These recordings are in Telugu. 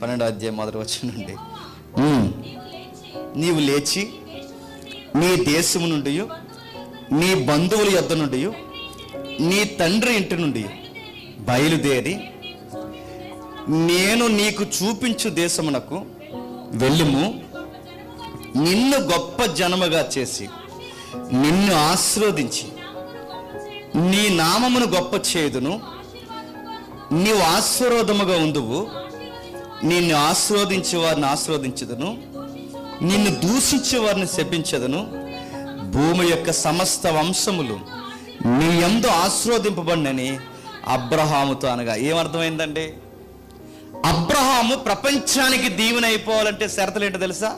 పన్నెండో అధ్యాయం మొదటి వచ్చినండి నీవు లేచి నీ దేశము నుండి నీ బంధువుల యొద్ద నుండి నీ తండ్రి ఇంటి నుండి బయలుదేరి నేను నీకు చూపించు దేశమునకు వెళ్ళుము. నిన్ను గొప్ప జనముగా చేసి నిన్ను ఆశీర్వదించి నీ నామమును గొప్ప చేయుదును. నీవు ఆశీర్వాదముగా ఉందువు. నిన్ను ఆశీర్వదించే వారిని ఆశీర్వదించదును నిన్ను దూషించే వారిని శపించదును. భూమి యొక్క సమస్త వంశములు నీ ఎందు ఆశీర్వదింపబడినని అబ్రహాముతో అనగా ఏమర్థమైందండి? అబ్రహాము ప్రపంచానికి దీవెన అయిపోవాలంటే షరతులు ఏంటో తెలుసా?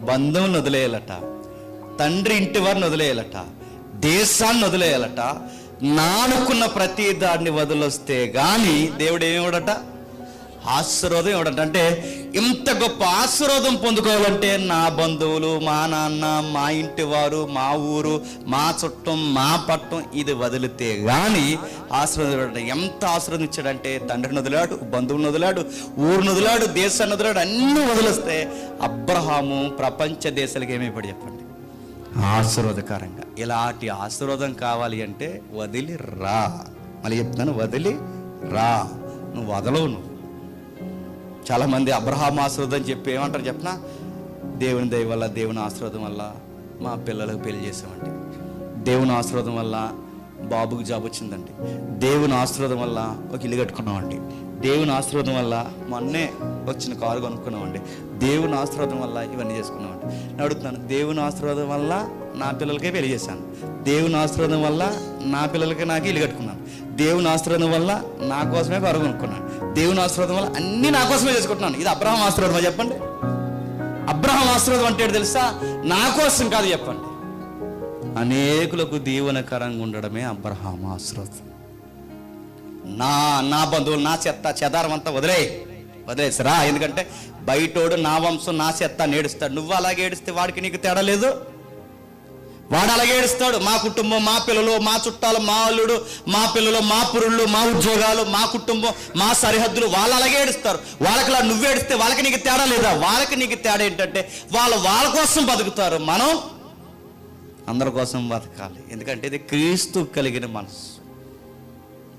బంధువులను వదిలేయాలట తండ్రి ఇంటి వారిని వదిలేయాలట దేశాన్ని వదిలేయాలట నానుకున్న ప్రతి దాన్ని వదిలొస్తే గాని దేవుడు ఏమివడట ఆశీర్వాదం ఇవ్వడట అంటే ఇంత గొప్ప ఆశీర్వాదం పొందుకోవాలంటే నా బంధువులు మా నాన్న మా ఇంటి వారు మా ఊరు మా చుట్టం మా పట్టం ఇది వదిలితే కానీ ఆశీర్వాదం ఎంత ఆశీర్వాదం ఇచ్చాడంటే తండ్రిని వదిలాడు బంధువులను వదిలాడు ఊరును వదిలాడు దేశాన్ని వదిలాడు అన్నీ వదిలేస్తే అబ్రహాము ప్రపంచ దేశాలకు ఏమైపడి చెప్పండి. ఆశీర్వాదకరంగా. ఇలాంటి ఆశీర్వాదం కావాలి అంటే వదిలి రా మళ్ళీ చెప్తున్నాను వదిలి రా నువ్వు వదలవు నువ్వు. చాలామంది అబ్రహాం ఆశీర్వాదం చెప్పి ఏమంటారు చెప్పనా? దేవుని దయ వల్ల దేవుని ఆశీర్వాదం వల్ల మా పిల్లలకు పెళ్ళి చేసామండి. దేవుని ఆశీర్వాదం వల్ల బాబుకి జాబ్ వచ్చిందండి. దేవుని ఆశీర్వాదం వల్ల ఒక ఇల్లు కట్టుకున్నామండి. దేవుని ఆశీర్వాదం వల్ల మొన్నే వచ్చిన కారు కొనుక్కున్నామండి. దేవుని ఆశీర్వాదం వల్ల ఇవన్నీ చేసుకున్నామండి. నేను అడుగుతున్నాను దేవుని ఆశీర్వాదం వల్ల నా పిల్లలకే పెళ్ళి చేశాను. దేవుని ఆశీర్వాదం వల్ల నా పిల్లలకి నాకు ఇల్లు కట్టుకున్నాను. దేవుని ఆశీర్వాదం వల్ల నా కోసమే కారు దేవుని ఆశీర్వాదం వల్ల అన్నీ నా కోసమే చేసుకుంటున్నాను. ఇది అబ్రహం ఆశీర్వాదమా చెప్పండి? అబ్రహం ఆశీర్వాదం అంటే ఏంటో తెలుసా? నా కోసం కాదు చెప్పండి. అనేకులకు దీవనకరంగా ఉండడమే అబ్రహాం ఆశీర్వాదం. నా నా బంధువులు నా చెత్త చెదారం అంతా వదిలే. వదిలేసరా ఎందుకంటే బయటోడు నా వంశం నా చెత్త నేడుస్తాడు. నువ్వు అలాగే ఏడిస్తే వాడికి నీకు తేడా లేదు? వాడు అలాగే ఏడుస్తాడు. మా కుటుంబం మా పిల్లలు మా చుట్టాలు మా అల్లుడు మా పిల్లలు మా పురుళ్ళు మా ఉద్యోగాలు మా కుటుంబం మా సరిహద్దులు వాళ్ళు అలాగే ఏడుస్తారు. వాళ్ళకి నువ్వు ఏడిస్తే వాళ్ళకి నీకు తేడా లేదా? వాళ్ళకి నీకు తేడా ఏంటంటే వాళ్ళు వాళ్ళ కోసం బతుకుతారు. మనం అందరి కోసం బతకాలి. ఎందుకంటే ఇది క్రీస్తు కలిగిన మనసు.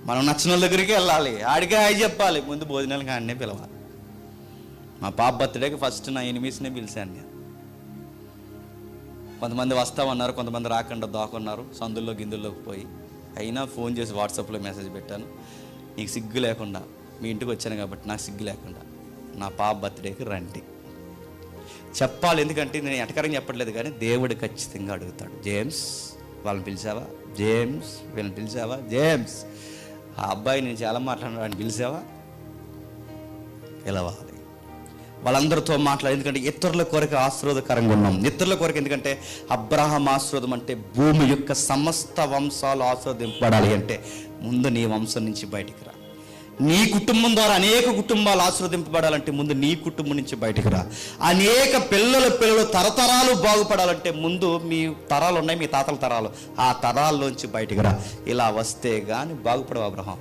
మనం నచ్చిన వాళ్ళ దగ్గరికి వెళ్ళాలి. ఆడికే హాయ్ చెప్పాలి. ముందు భోజనాలకు ఆడనే పిలవాలి. మా పాప బర్త్డేకి ఫస్ట్ నా ఎనిమిస్నే పిలిచాను నేను. కొంతమంది వస్తామన్నారు కొంతమంది రాకుండా దాకున్నారు సందుల్లో గిందుల్లోకి పోయి. అయినా ఫోన్ చేసి వాట్సాప్లో మెసేజ్ పెట్టాను. నీకు సిగ్గు లేకుండా మీ ఇంటికి వచ్చాను కాబట్టి నాకు సిగ్గు లేకుండా నా పాప బర్త్డేకి రండి. చెప్పాలి ఎందుకంటే నేను ఎటకరం చెప్పట్లేదు కానీ దేవుడు ఖచ్చితంగా అడుగుతాడు. జేమ్స్ వాళ్ళని పిలిచావా? జేమ్స్ వీళ్ళని పిలిచావా? జేమ్స్ ఆ అబ్బాయి నేను చాలా మాట్లాడిన వాడిని పిలిచావా? పిలవాలి. వాళ్ళందరితో మాట్లాడి ఎందుకంటే ఇతరుల కొరకు ఆశీర్వాదకరంగా ఉన్నాం. ఇతరుల కొరకు ఎందుకంటే అబ్రహం ఆశీర్వాదం అంటే భూమి యొక్క సమస్త వంశాలు ఆశీర్వదింపబడాలి అంటే ముందు నీ వంశం నుంచి బయటికి రా. నీ కుటుంబం ద్వారా అనేక కుటుంబాలు ఆశీర్వదింపబడాలంటే ముందు నీ కుటుంబం నుంచి బయటికి రా. అనేక పిల్లల పిల్లలు తరతరాలు బాగుపడాలంటే ముందు మీ తరాలు ఉన్నాయి మీ తాతల తరాలు. ఆ తరాల్లోంచి బయటికి రా. ఇలా వస్తే కానీ బాగుపడవు అబ్రహం.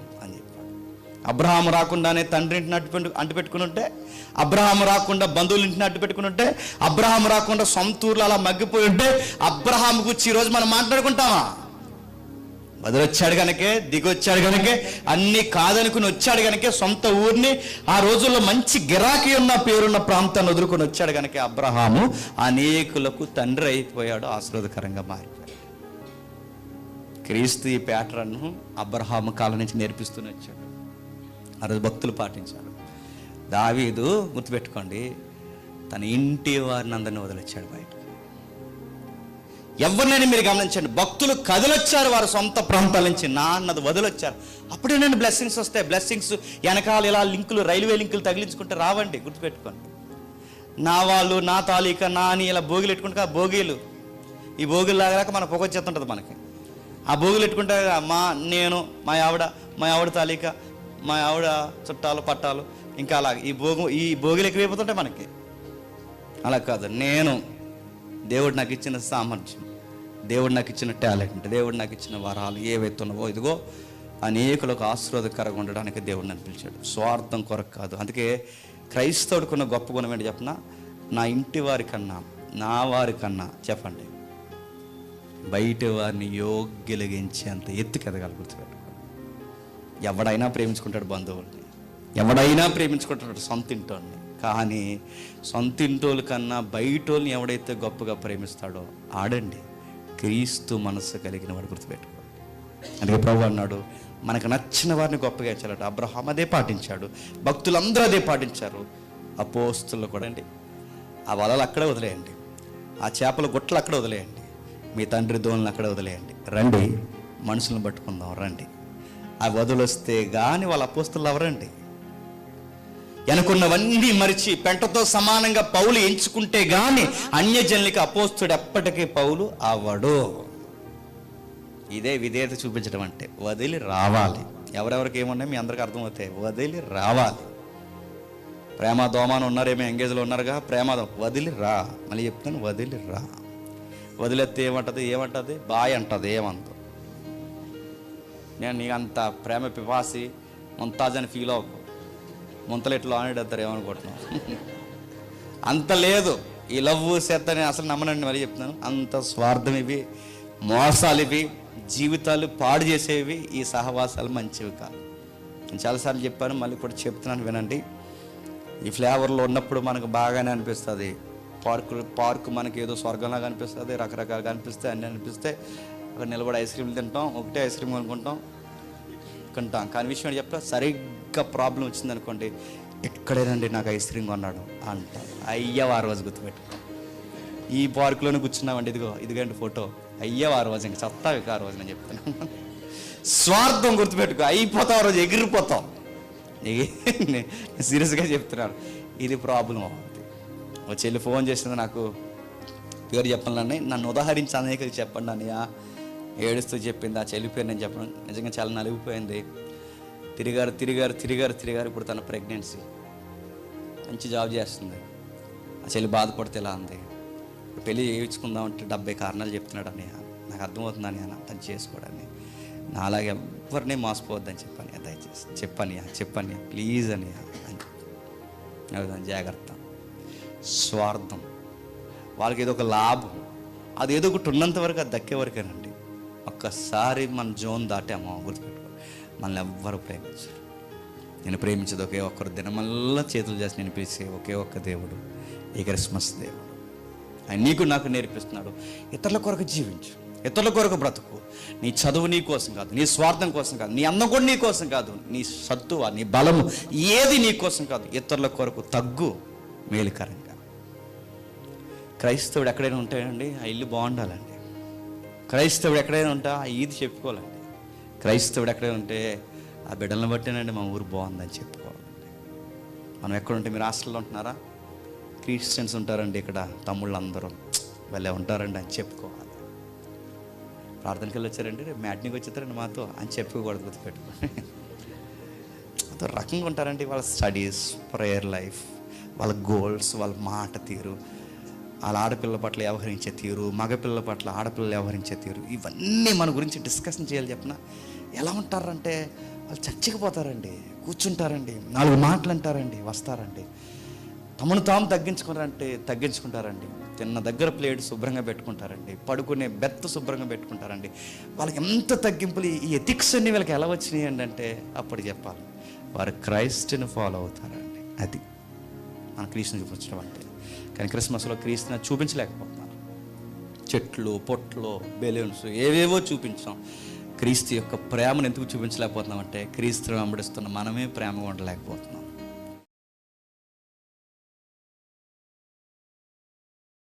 అబ్రహాం రాకుండానే తండ్రి ఇంటిని అడ్డు పెట్టు అంటు ఉంటే అబ్రహాం రాకుండా బంధువులు ఇంటిని అంటుపెట్టుకుని ఉంటే అబ్రహాం రాకుండా సొంత ఊర్లో అలా మగ్గిపోయి ఉంటే అబ్రహాం గురించి ఈరోజు మనం మాట్లాడుకుంటామా? వదిలొచ్చాడు గనకే దిగొచ్చాడు గనకే అన్ని కాదనుకుని వచ్చాడు గనకే సొంత ఊరిని ఆ రోజుల్లో మంచి గిరాకీ ఉన్న పేరున్న ప్రాంతాన్ని వదులుకొని వచ్చాడు గనకే అబ్రహాము అనేకులకు తండ్రి అయిపోయాడు ఆశీర్వాదకరంగా మారిపోయాడు. క్రీస్తు ఈ ప్యాటర్న్ను అబ్రహాము కాలం నుంచి నేర్పిస్తూనే వచ్చాడు. ఆ రోజు భక్తులు పాటించారు. దావీదు గుర్తుపెట్టుకోండి తన ఇంటి వారిని అందరిని వదిలిచ్చాడు బయట ఎవరినైనా మీరు గమనించండి భక్తులు కదిలొచ్చారు వారి సొంత ప్రాంతాల నుంచి నా అన్నది వదిలొచ్చారు. అప్పుడే నేను బ్లెస్సింగ్స్ వస్తాయి బ్లెస్సింగ్స్ వెనకాల ఇలా లింకులు రైల్వే లింకులు తగిలించుకుంటే రావండి గుర్తుపెట్టుకోండి. నా వాళ్ళు నా తాలీక నా అని ఇలా భోగిలు పెట్టుకుంటే ఆ భోగిలు ఈ భోగిలు లాగాక మన పొగ ఉంటుంది మనకి. ఆ భోగిలు పెట్టుకుంటే మా నేను మా ఆవిడ మా ఆవిడ తాలిక మా ఆవిడ చుట్టాలు పట్టాలు ఇంకా అలా ఈ భోగు ఈ భోగిలు ఎక్కువైపోతుంటాయి మనకి. అలా కాదు. నేను దేవుడు నాకు ఇచ్చిన సామర్థ్యం దేవుడు నాకు ఇచ్చిన టాలెంట్ దేవుడు నాకు ఇచ్చిన వరాలు ఏవైతే ఉన్నావో ఇదిగో అనేకులకు ఆశీర్వాదకరంగా ఉండడానికి దేవుడు నన్ను పిలిచాడు. స్వార్థం కొరకు కాదు. అందుకే క్రైస్తవుడికున్న గొప్ప గుణం ఏంటి చెప్పిన? నా ఇంటి వారి కన్నా నా వారి కన్నా చెప్పండి. బయట వారిని యోగ్యలిగించేంత ఎత్తుకు ఎదగాలి ఎవడైనా ప్రేమించుకుంటాడు బంధువుల్ని ఎవడైనా ప్రేమించుకుంటాడు సొంత ఇంటోళ్ళని కానీ సొంత ఇంటోళ్ళ కన్నా బయటోళ్ళని ఎవడైతే గొప్పగా ప్రేమిస్తాడో ఆడండి. క్రీస్తు మనస్సు కలిగిన వాడు గుర్తుపెట్టుకో అందుకే ప్రభు అన్నాడు మనకు నచ్చిన వారిని గొప్పగా ఎంచాలట అబ్రహాం అదే పాటించాడు. భక్తులందరూ అదే పాటించారు. అపోస్తులు కూడా అండి. ఆ వలలు అక్కడే వదిలేయండి. ఆ చేపల గుట్టలు అక్కడ వదిలేయండి. మీ తండ్రి దోణులు అక్కడ వదిలేయండి. రండి మనుషులను పట్టుకుందాం రండి. ఆ వదిలొస్తే కానీ వాళ్ళ అపోస్తులు ఎవరండి? వెనుకున్నవన్నీ మరిచి పెంటతో సమానంగా పౌలు ఎంచుకుంటే కానీ అన్యజనులకి అపోస్తుడు ఎప్పటికీ పౌలు అవడు. ఇదే విధేయత చూపించడం అంటే వదిలి రావాలి. ఎవరెవరికి ఏమున్నాయి మీ అందరికి అర్థమవుతాయి. వదిలి రావాలి. ప్రేమ దోమాను ఉన్నారేమో ఎంగేజ్లో ఉన్నారుగా ప్రేమ వదిలి రా. మళ్ళీ చెప్తాను వదిలి రా. వదిలేస్తే ఏమంటది? ఏమంటది? బాయ్ అంటది ఏమంత నేను నీ అంత ప్రేమ పిపాసి ముంతాజ్ అని ఫీల్ అవ్వకు ముంతలెట్లు ఆనేడతారు ఏమనుకుంటున్నావు? అంత లేదు. ఈ లవ్ సెత్తని అసలు నమ్మనండి మరి చెప్తున్నాను. అంత స్వార్థం ఇవి మోసాలు ఇవి జీవితాలు పాడు చేసేవి ఈ సహవాసాలు మంచివి కాదు. నేను చాలాసార్లు చెప్పాను మళ్ళీ కూడా చెప్తున్నాను వినండి. ఈ ఫ్లేవర్లో ఉన్నప్పుడు మనకు బాగానే అనిపిస్తుంది. పార్కు పార్క్ మనకి ఏదో స్వర్గంలాగా అనిపిస్తుంది రకరకాలుగా అనిపిస్తాయి అన్నీ అనిపిస్తాయి. అక్కడ నిలబడి ఐస్ క్రీమ్లు తింటాం ఒకటే ఐస్ క్రీమ్ కొనుక్కుంటాం కొంటాం కానీ విషయం ఏంటి చెప్తా సరిగ్గా ప్రాబ్లం వచ్చింది అనుకోండి ఎక్కడేనండి నాకు ఐస్ క్రీమ్ కొన్నాడు అంట. అయ్యవ ఆ రోజు గుర్తుపెట్టుకో. ఈ పార్కులోనే కూర్చున్నామండి ఇదిగో ఇదిగండి ఫోటో. అయ్యవ ఆ రోజు ఇంకా చెప్తావు ఆ రోజు నేను చెప్తాను స్వార్థం గుర్తుపెట్టుకో. అయిపోతావు ఆ రోజు ఎగిరిపోతాం సీరియస్గా చెప్తున్నాను. ఇది ప్రాబ్లం అవుతుంది ఓ చెల్లి ఫోన్ చేసింది నాకు. పేరు చెప్పాలని నన్ను ఉదాహరించి అనేకలు చెప్పండి అన్నయ్య. ఏడుస్తూ చెప్పింది ఆ చెల్లి నేను చెప్పడం నిజంగా చాలా నలిగిపోయింది. తిరిగారు తిరిగారు తిరిగారు తిరిగారు. ఇప్పుడు తన ప్రెగ్నెన్సీ. మంచి జాబ్ చేస్తుంది. ఆ చెల్లి బాధపడితే ఇలా ఉంది పెళ్ళి చేయించుకుందాం అంటే డెబ్బై కారణాలు చెప్తున్నాడు అని నాకు అర్థమవుతుంది అని తను చేసుకోవడాన్ని. నా అలాగే ఎవరిని మోసపోవద్దని చెప్పాను దయచేసి చెప్పని చెప్పని ప్లీజ్ అని అని జాగ్రత్త. స్వార్థం. వాళ్ళకి ఏదో ఒక లాభం. అది ఏదో ఒకటి ఉన్నంత వరకు అది దక్కే వరకేనండి. ఒక్కసారి మన జోన్ దాటామో గుర్తుపెట్టుకో మనల్ని ఎవ్వరు ప్రేమించరు. నేను ప్రేమించేది ఒకే ఒక్కరు దినమల్లా చేతులు చేసి నేను పిలిచే ఒకే ఒక్క దేవుడు ఈ క్రిస్మస్ దేవుడు. ఆయన నీకు నాకు నేర్పిస్తున్నాడు. ఇతరుల కొరకు జీవించు. ఇతరుల కొరకు బ్రతుకు. నీ చదువు నీ కోసం కాదు నీ స్వార్థం కోసం కాదు నీ అందం కూడా నీ కోసం కాదు నీ సత్తువ నీ బలము ఏది నీ కోసం కాదు ఇతరుల కొరకు తగ్గు మేలుకరంగా. క్రైస్తవుడు ఎక్కడైనా ఉంటాడండి ఆ ఇల్లు బాగుండాలండి. క్రైస్తవుడు ఎక్కడైనా ఉంటా? ఆ ఈది చెప్పుకోవాలండి. క్రైస్తవుడు ఎక్కడైనా ఉంటే ఆ బిడ్డలను బట్టేనండి మా ఊరు బాగుందని చెప్పుకోవాలండి. మనం ఎక్కడుంటే మీరు హాస్టల్లో ఉంటున్నారా? క్రిస్టియన్స్ ఉంటారండి ఇక్కడ తమ్ముళ్ళు అందరూ వాళ్ళే ఉంటారండి అని చెప్పుకోవాలి. ప్రార్థనకి వెళ్ళి వచ్చారండి రేపు మ్యాట్నికి వచ్చేస్తారండి మాతో అని చెప్పుకోకూడదు గుర్తుపెట్టుకోండి. అదో రకంగా ఉంటారండి వాళ్ళ స్టడీస్ ప్రేయర్ లైఫ్ వాళ్ళ గోల్స్ వాళ్ళ మాట తీరు. వాళ్ళ ఆడపిల్ల పట్ల వ్యవహరించే తీరు మగపిల్లల పట్ల ఆడపిల్లలు వ్యవహరించే తీరు ఇవన్నీ మన గురించి డిస్కషన్ చేయాలి చెప్పిన. ఎలా ఉంటారంటే వాళ్ళు చచ్చిపోతారండి కూర్చుంటారండి నాలుగు మాటలు అంటారండి వస్తారండి. తమను తాము తగ్గించుకున్నారంటే తగ్గించుకుంటారండి. తిన్న దగ్గర ప్లేట్ శుభ్రంగా పెట్టుకుంటారండి పడుకునే బెత్త శుభ్రంగా పెట్టుకుంటారండి. వాళ్ళకి ఎంత తగ్గింపులు ఈ ఎథిక్స్ అన్ని వీళ్ళకి ఎలా వచ్చినాయి అండి అంటే అప్పుడు చెప్పాలి. వారు క్రైస్ట్ని ఫాలో అవుతారండి అది. మన క్రీస్తుని చూపించడం అంటే. కానీ క్రిస్మస్లో క్రీస్తుని చూపించలేకపోతున్నారు చెట్లు పొట్లు బెలూన్స్ ఏవేవో చూపించాం. క్రీస్తు యొక్క ప్రేమను ఎందుకు చూపించలేకపోతున్నాం అంటే క్రీస్తుని వెంబడిస్తున్న మనమే ప్రేమగా ఉండలేకపోతున్నాం.